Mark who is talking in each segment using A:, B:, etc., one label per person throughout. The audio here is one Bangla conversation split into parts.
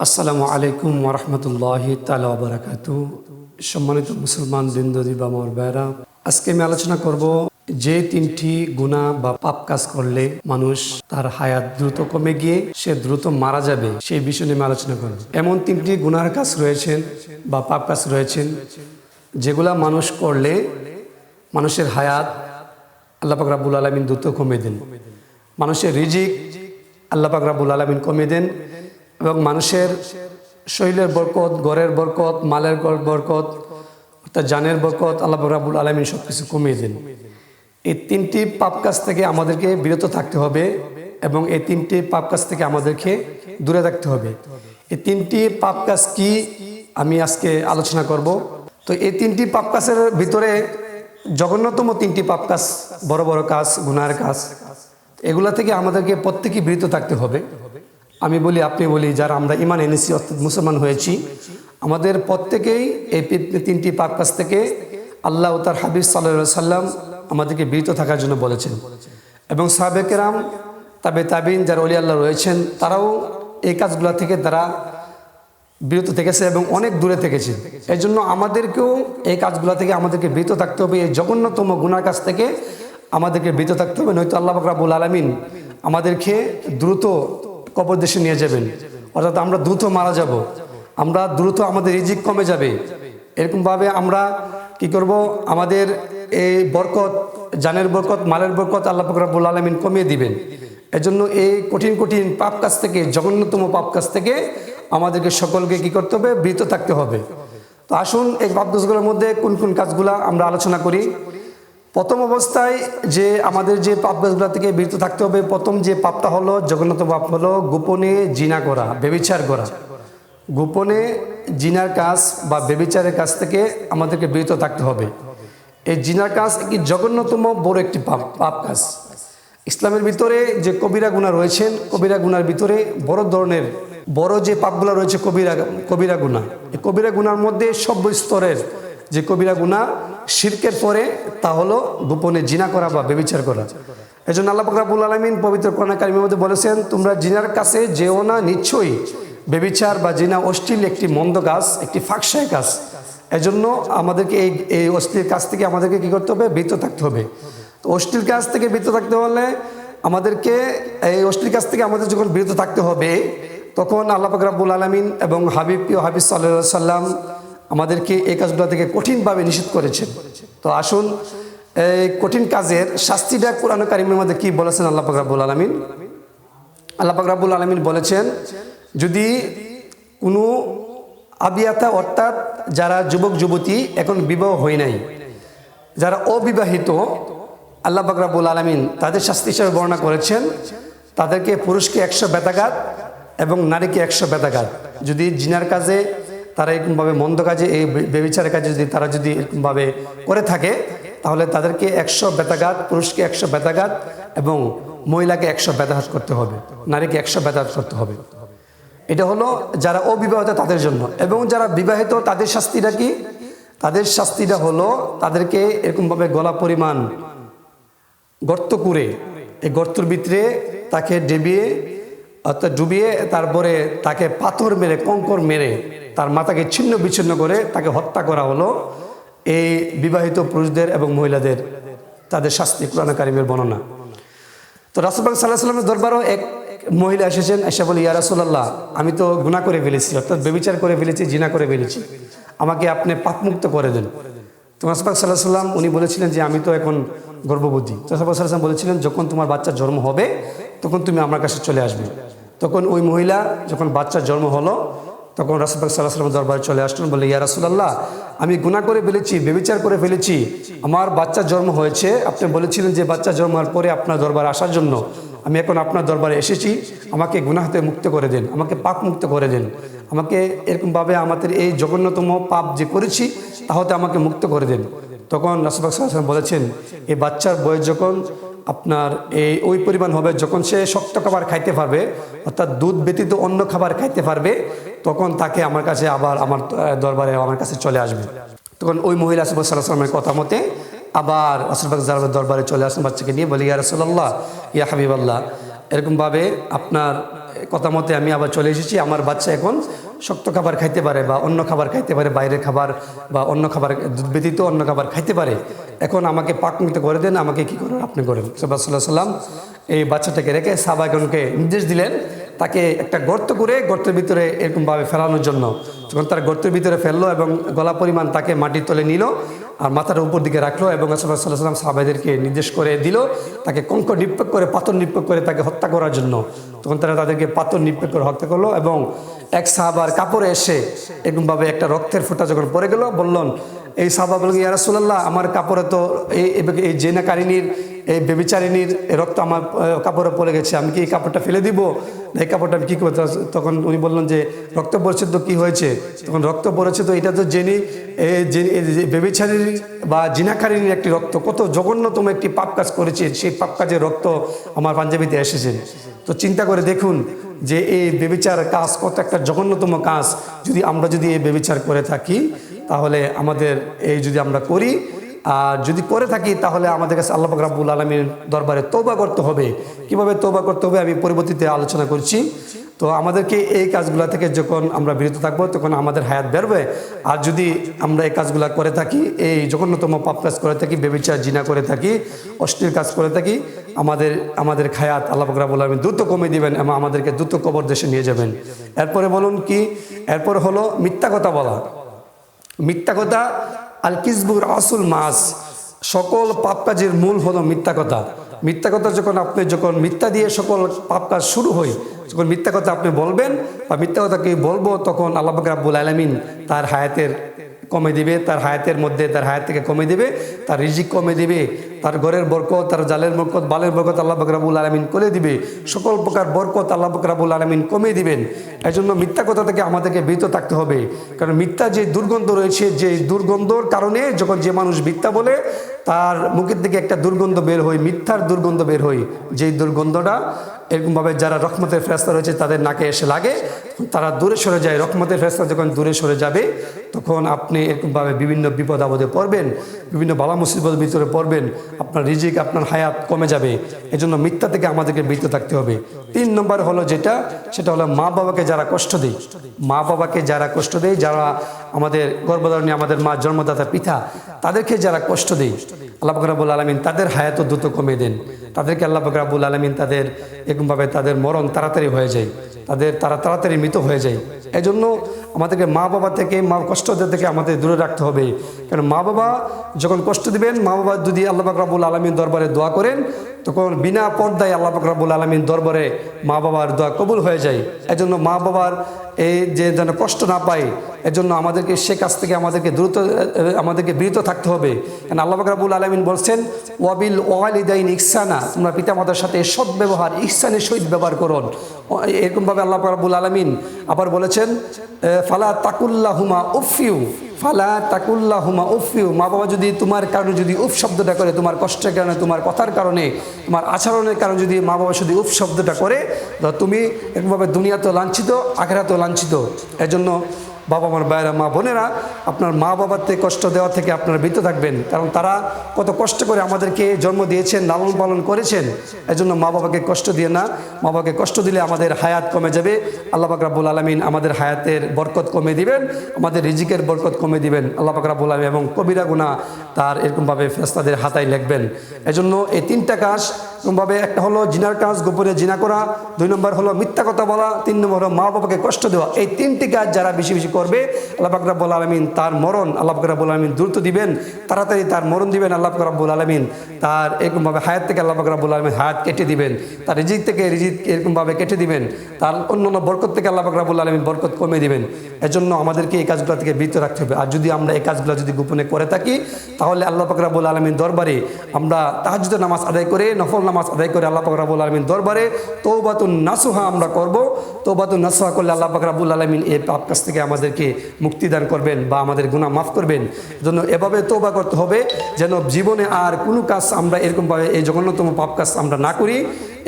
A: আসসালামু আলাইকুম ওরহমতুল্লাহ তালা বারাকাতু সম্মানিত মুসলমান দিনদরি বা মোর বেড়া আজকে আমি আলোচনা করব যে তিনটি গুণা বা পাপ কাজ করলে মানুষ তার হায়াত দ্রুত কমে গিয়ে সে দ্রুত মারা যাবে, সেই বিষয় নিয়ে আলোচনা করব। এমন তিনটি গুনার কাজ রয়েছেন বা পাপ কাজ রয়েছেন যেগুলা মানুষ করলে মানুষের হায়াত আল্লাহ পাক রাব্বুল আলমিন দ্রুত কমে দেন। মানুষের রিজিক আল্লাহ পাক রাব্বুল আলমিন কমে দেন। এবং মানুষের শরীরের বরকত ঘরের বরকত, মালের বরকত, অর্থাৎ জানের বরকত আল্লাহ পাক রাব্বুল আলমিন সব কিছু কমিয়ে দেন। এই তিনটি পাপ কাজ থেকে আমাদেরকে বিরত থাকতে হবে এবং এই তিনটি পাপ কাজ থেকে আমাদেরকে দূরে থাকতে হবে। এই তিনটি পাপ কাজ কি আমি আজকে আলোচনা করব। তো এই তিনটি পাপ কাজের ভিতরে জঘন্যতম তিনটি পাপ কাজ বড় বড় কাজ, গুনার কাজ, এগুলা থেকে আমাদেরকে প্রত্যেকেই বিরত থাকতে হবে। আমি বলি, আপনি বলি, যারা আমরা ইমান এনেছি, অর্থাৎ মুসলমান হয়েছি, আমাদের প্রত্যেকেই এই তিনটি পাপ কাছ থেকে আল্লাহ ও তার হাবিব সাল্লা সাল্লাম আমাদেরকে বিরত থাকার জন্য বলেছেন। এবং সাবেকেরাম তাবে তাবিন, যারা অলি আল্লাহ রয়েছেন, তারাও এই কাজগুলো থেকে তারা বিরত থেকেছে এবং অনেক দূরে থেকেছে। এই জন্য আমাদেরকেও এই কাজগুলো থেকে আমাদেরকে বিরত থাকতে হবে। এই জঘন্যতম গুনার কাছ থেকে আমাদেরকে বিরত থাকতে হবে। নয়তো আল্লাহ বাকরাবুল আলমিন আমাদেরকে দ্রুত কবর দেশে নিয়ে যাবেন। অর্থাৎ আমরা দ্রুত মারা যাব। আমরা দ্রুত আমাদের রিজিক কমে যাবে। এরকমভাবে আমরা কি করব? আমাদের এই বরকত, জানের বরকত, মালের বরকত আল্লাহ ফকরাবুল আলমিন কমিয়ে দিবেন। এজন্য এই কঠিন কঠিন পাপ কাজ থেকে, জঘন্যতম পাপ কাজ থেকে আমাদেরকে সকলকে কি করতে হবে? বৃত থাকতে হবে। তো আসুন এই পাপ কাজগুলোর মধ্যে কোন কোন কাজগুলো আমরা আলোচনা করি। প্রথম অবস্থায় যে আমাদের যে পাপ কাজগুলো থেকে বিরত থাকতে হবে, প্রথম যে পাপটা হলো জগন্নাথ পাপ হলো গোপনে জিনা করা বেবিচার করা। গোপনে জিনার কাজ বা বেবিচারের কাছ থেকে আমাদেরকে বিরত থাকতে হবে। এই জিনার কাজ একটি জঘন্যতম বড় একটি পাপ পাপ কাজ। ইসলামের ভিতরে যে কবিরা গুণা রয়েছেন, কবিরা গুনার ভিতরে বড় ধরনের, বড় যে পাপগুলো রয়েছে কবিরা কবিরা গুণা। এই কবিরা গুনার মধ্যে সব স্তরের যে কবিরা গুণা শিরকের পরে তা হলো গোপনে জিনা করা বা বেবিচার করা। এই জন্য আল্লাহ ফকরাবুল আলমিন পবিত্র কর্ণা কারিমের মধ্যে বলেছেন, তোমরা জিনার কাছে যেও না, নিশ্চয়ই বেবিচার বা জিনা অশ্লীল একটি মন্দ কাজ, একটি ফাঁকসায় কাজ। এজন্য আমাদেরকে এই এই অশ্লীল কাজ থেকে আমাদেরকে কি করতে হবে? বৃত্ত থাকতে হবে। তো অশ্লীল কাজ থেকে বৃত্ত থাকতে হলে আমাদেরকে এই অশ্লীল কাজ থেকে আমাদের যখন বিরত থাকতে হবে, তখন আল্লাহ পাক রাব্বুল আলমিন এবং হাবিব হাবিব সাল্লাহ সাল্লাম আমাদেরকে এই কাজগুলো থেকে কঠিনভাবে নিষেধ করেছেন। তো আসুন, এই কঠিন কাজের শাস্তিটা কোরআন কারিমের মধ্যে কি বলেছেন আল্লাহ পাক রাব্বুল আলমিন? আল্লাহ পাক রাব্বুল আলমিন বলেছেন, যদি কোনো আবিয়াতা অর্থাৎ যারা যুবক, যুবতী এখন বিবাহ হয় নাই, যারা অবিবাহিত, আল্লাহ বাকরাবুল আলমিন তাদের শাস্তি হিসাবে বর্ণনা করেছেন, তাদেরকে পুরুষকে একশো বেতাঘাত এবং নারীকে একশো বেতাঘাত যদি জিনার কাজে তারা এরকমভাবে মন্দ কাজে, এই বেবিচারের কাজে যদি তারা যদি এরকমভাবে করে থাকে, তাহলে তাদেরকে একশো বেতাঘাত পুরুষকে একশো বেতাঘাত এবং মহিলাকে একশো বেতাঘাত করতে হবে, নারীকে একশো বেতাঘাত করতে হবে। এটা হলো যারা অবিবাহিত তাদের জন্য এবং যারা বিবাহিত তাদের শাস্তিটা কি? তাদের শাস্তিটা হলো তাদেরকে এরকমভাবে গলা পরিমাণ গর্ত করে, এই গর্তর ভিতরে তাকে ডেবিয়ে অর্থাৎ ডুবিয়ে তারপরে তাকে পাথর মেরে, কঙ্কর মেরে তার মাথাকে ছিন্ন বিচ্ছিন্ন করে তাকে হত্যা করা হলো। এই বিবাহিত পুরুষদের এবং মহিলাদের তাদের শাস্তি, কোরআন কারিমের বর্ণনা। তো রাসুলবাগ সাল্লাহ সাল্লামের দরবারও এক মহিলা এসেছেন, এসে বলে, ইয়া রাসুল্লাহ আমি তো গুণা করে ফেলেছি, অর্থাৎ বেবিচার করে ফেলেছি, জিনা করে ফেলেছি। আমাকে আপনি পাপমুক্ত করে দেন। তো রাসুলবাগ সাল্লাহ সাল্লাম উনি বলেছিলেন যে, আমি তো এখন গর্ভবতী। তো রাসুলবাগ সাল্লাম বলেছিলেন, যখন তোমার বাচ্চার জন্ম হবে, তখন তুমি আমার কাছে চলে আসবে। তখন ওই মহিলা যখন বাচ্চার জন্ম হলো, তখন রাসুলবাগ সাল্লাহ দরবারে চলে আসলেন বলে ইয়া রাসুল্লাহ আমি গুণা করে ফেলেছি, বেবিচার করে ফেলেছি। আমার বাচ্চার জন্ম হয়েছে। আপনি বলেছিলেন যে বাচ্চা জন্ম হওয়ার পরে আপনার দরবারে আসার জন্য। আমি এখন আপনার দরবারে এসেছি। আমাকে গুনাহ হতে মুক্ত করে দেন। আমাকে পাপ মুক্ত করে দেন। আমাকে এরকমভাবে আমাদের এই জঘন্যতম পাপ যে করেছি তা হতে আমাকে মুক্ত করে দেন। তখন রাসুলবাগ সাল্লাহ বলেছেন এই বাচ্চার বয়স যখন আপনার এই ওই পরিমাণ হবে, যখন সে শক্ত খাবার খাইতে পারবে, অর্থাৎ দুধ ব্যতীত অন্য খাবার খাইতে পারবে, তখন তাকে আমার কাছে আবার আমার দরবারে আমার কাছে চলে আসবে। তখন ওই মহিলা রাসুল সাল্লাহ সাল্লামের কথা মতে আবার জালামের দরবারে চলে আসেন, বাচ্চাকে নিয়ে বলি, ইয়া রসল্লাহ ইয়া হাবিব আল্লাহ এরকমভাবে আপনার কথা মতে আমি আবার চলে এসেছি। আমার বাচ্চা এখন শক্ত খাবার খাইতে পারে বা অন্য খাবার খাইতে পারে, বাইরের খাবার বা অন্য খাবার দুধ ব্যতীত অন্য খাবার খাইতে পারে। এখন আমাকে পাকমিত করে দেন, আমাকে কি করেন? আপনি করেন। সাল্লাহ সাল্লাম এই বাচ্চাটাকে রেখে সাবাগনকে নির্দেশ দিলেন তাকে একটা গর্ত করে গর্তের ভিতরে এরকমভাবে ফেলানোর জন্য। যখন তার গর্তের ভিতরে ফেলল এবং গলা পরিমাণ তাকে মাটির তলে নিল আর মাথার উপর দিকে রাখল এবং সাল্লাহ সাল্লাম সাহাবাদেরকে নির্দেশ করে দিল তাকে কঙ্ক নিক্ষেপ করে, পাথর নিক্ষেপ করে তাকে হত্যা করার জন্য। তখন তারা তাদেরকে পাথর নিক্ষেপ করে হত্যা করল এবং এক সাহাবার কাপড়ে এসে এরকমভাবে একটা রক্তের ফোঁটা যখন পড়ে গেল, বললেন এই সাহাবা বলল ইয়া রাসূলুল্লাহ, আমার কাপড়ে তো এই এই জেনাকারিনীর এই বেবিচারিনীর রক্ত আমার কাপড়ে পড়ে গেছে, আমি কি এই কাপড়টা ফেলে দিব? এই কাপড়টা আমি কী করতে তখন উনি বললেন যে, রক্ত পড়ছে তো কী হয়েছে? তখন রক্ত পড়েছে তো এটা তো জেনি বেবিচারিনী বা জিনাকারিনীর একটি রক্ত, কত জঘন্যতম একটি পাপ কাজ করেছে, সেই পাপ কাজের রক্ত আমার পাঞ্জাবিতে এসেছে। তো চিন্তা করে দেখুন যে, এই বেবিচার কাজ কত একটা জঘন্যতম কাজ, যদি আমরা যদি এই বেবিচার করে থাকি তাহলে আমাদের এই যদি আমরা করি, আর যদি করে থাকি, তাহলে আমাদের কাছে আল্লাহ পাক রাব্বুল আলমীর দরবারে তৌবা করতে হবে। কীভাবে তৌবা করতে হবে আমি পরবর্তীতে আলোচনা করছি। তো আমাদেরকে এই কাজগুলা থেকে যখন আমরা বিরত থাকব, তখন আমাদের হায়াত বেরবে। আর যদি আমরা এই কাজগুলা করে থাকি, এই জঘন্যতম পাপ কাজ করে থাকি, বেবিচার, জিনা করে থাকি, অশ্লীল কাজ করে থাকি, আমাদের আমাদের খায়াত আল্লাহ পাক রাব্বুল আলমী দ্রুত কমে দিবেন এবং আমাদেরকে দ্রুত কবর দেশে নিয়ে যাবেন। এরপরে বলুন কি? এরপর হলো মিথ্যা কথা বলা। মিথ্যা কথা, আল কিসবুর আসুল মাস। সকল পাপ কাজের মূল হলো মিথ্যা কথা। মিথ্যা কথা যখন আপনি যখন মিথ্যা দিয়ে সকল পাপ কাজ শুরু হয়, যখন মিথ্যা কথা আপনি বলবেন বা মিথ্যা কথা কথাকে বলব, তখন আল্লাহ রাবুল আলমিন তার হায়াতের কমে দিবে, তার হায়াতের মধ্যে, তার হায়াত থেকে কমে দিবে, তার রিজিক কমে দিবে, তার ঘরের বরকত, তার জালের বরকত, বালের বরকত আল্লাহ বকরাবুল আলমিন করে দিবে, সকল প্রকার বরকত আল্লাহ বকরাবুল আলমিন কমে দিবেন। এই জন্য মিথ্যা কথা থেকে আমাদেরকে বিরত থাকতে হবে, কারণ মিথ্যা যে দুর্গন্ধ রয়েছে, যে দুর্গন্ধর কারণে যখন যে মানুষ মিথ্যা বলে, তার মুখের দিকে একটা দুর্গন্ধ বের হয়, মিথ্যার দুর্গন্ধ বের হয়। যেই দুর্গন্ধটা এরকমভাবে যারা রহমতের ফেরস্তা রয়েছে, তাদের নাকে এসে লাগে, তারা দূরে সরে যায়। রহমতের ফেরস্তা যখন দূরে সরে যাবে তখন আপনি এরকমভাবে বিভিন্ন বিপদ আপদে পড়বেন, বিভিন্ন বালা মুসিবতের ভিতরে পড়বেন, আপনার রিজিক, আপনার হায়াত কমে যাবে। এজন্য মিথ্যা থেকে আমাদেরকে বিরত থাকতে হবে। তিন নম্বর হলো যেটা, সেটা হলো মা বাবাকে যারা কষ্ট দেয়। মা বাবাকে যারা কষ্ট দেয়, যারা আমাদের গর্ভধারণী, আমাদের মা জন্মদাতা পিতা, তাদেরকে যারা কষ্ট দেয়, আল্লাহ বকরাবুল আলমিন তাদের হায়াত দ্রুত কমে দেন। তাদেরকে আল্লাহ বকরাবুল আলমিন তাদের এরকমভাবে তাদের মরণ তাড়াতাড়ি হয়ে যায়। তাদের তারা তাড়াতাড়ি মৃত হয়ে যায়। এজন্য জন্য আমাদেরকে মা বাবা থেকে, মা কষ্ট থেকে আমাদের দূরে রাখতে হবে। কারণ মা বাবা যখন কষ্ট দিবেন, মা বাবা যদি আল্লাহ বাকরাবুল আলমীর দরবারে দোয়া করেন, তখন বিনা পর্দায় আল্লাহ বাকরাবুল আলমীর দরবারে মা বাবার দোয়া কবুল হয়ে যায়। এজন্য মা বাবার এই যে যেন কষ্ট না পায়, এজন্য আমাদেরকে সে কাছ থেকে আমাদেরকে দ্রুত, আমাদেরকে বিরত থাকতে হবে। কারণ আল্লাহ বাকরাবুল আলমিন বলছেন, ওয়াবিল ওয়ালিদাইন ইকসানা তোমরা পিতামাতার সাথে সৎ ব্যবহার ইকসানের সহিত ব্যবহার করুন। এরকমভাবে আল্লাহ বাকরাবুল আলমিন আবার বলেছেন ফালা তাকুল্লাহুমা উফিউ ফালা তাকুল্লা হুমা উফিউ। মা বাবা যদি তোমার কারণে যদি উফ শব্দটা করে, তোমার কষ্টের কারণে, তোমার কথার কারণে, তোমার আচরণের কারণে যদি মা বাবা যদি উফ শব্দটা করে তুমি একভাবে দুনিয়া তো লাঞ্ছিত আখেরা তো লাঞ্ছিত। এজন্য বাবা মার বাইরা মা, বোনেরা, আপনার মা বাবার থেকে কষ্ট দেওয়া থেকে আপনারা বিরত থাকবেন। কারণ তারা কত কষ্ট করে আমাদেরকে জন্ম দিয়েছেন, লালন পালন করেছেন। এজন্য মা বাবাকে কষ্ট দিয়ে না, মা বাবাকে কষ্ট দিলে আমাদের হায়াত কমে যাবে। আল্লাহ পাক রাব্বুল আলমিন আমাদের হায়াতের বরকত কমে দিবেন, আমাদের রিজিকের বরকত কমে দিবেন। আল্লাহ পাক রাব্বুল আলমিন এবং কবিরা গুণা তার এরকমভাবে ফেস্তাদের হাতায় লিখবেন। এজন্য এই তিনটা কাজ এরকমভাবে একটা হলো জিনার কাজ, গোপনে জিনা করা। দুই নম্বর হলো মিথ্যা কথা বলা। তিন নম্বর হলো মা বাবাকে কষ্ট দেওয়া। এই তিনটি কাজ যারা বেশি বেশি করবে, আল্লাহ রাব্বুল আলমিন তার মরণ, আল্লাহ রাব্বুল আলমিন দ্রুত দিবেন, তাড়াতাড়ি তার মরণ দিবেন, আল্লাহ রাব্বুল আলমিন তার এরকমভাবে হায়াত থেকে আল্লাহ রাব্বুল আলমিন হায়াত কেটে দিবেন, তার রিজিক থেকে রিজিক এরকমভাবে কেটে দিবেন, তার অন্য অন্য বরকত থেকে আল্লাহ রাব্বুল আলমিন বরকত কমে দিবেন। এজন্য আমাদেরকে এই কাজগুলো থেকে বিরত রাখতে হবে। আর যদি আমরা এই কাজগুলো যদি গোপনে করে থাকি, তাহলে আল্লাহ রাব্বুল আলমিন দরবারে আমরা তাহাজুদের নামাজ আদায় করে, নফল নামাজ আদায় করে আল্লাহ রাব্বুল আলমিন দরবারে তৌবাতুন নাসুহা আমরা করব। তৌবাতুন নাসুহা করলে আল্লাহ রাব্বুল আলমিন এই পাপ কাছ থেকে আমাদেরকে মুক্তিদান করবেন বা আমাদের গুণা মাফ করবেন। জন্য এভাবে তৌবা করতে হবে যেন জীবনে আর কোনো কাজ আমরা এরকমভাবে, এই জঘন্যতম পাপ কাজ আমরা না করি।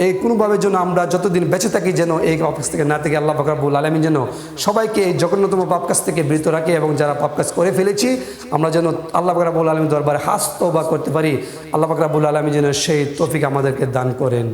A: এই কোনোভাবে যেন আমরা যতদিন বেঁচে থাকি যেন এই অফিস থেকে না থেকে আল্লাহ ফাকরাবুল আলমী যেন সবাইকে এই জঘন্যতম পাপ কাজ থেকে বিরত রাখে এবং যারা পাপ কাজ করে ফেলেছি, আমরা যেন আল্লাহ ফাকরাবুল আলমী দরবারে হাস তৌবা করতে পারি। আল্লাহ ফাকরাবুল আলমী যেন সেই তফিক আমাদেরকে দান করেন।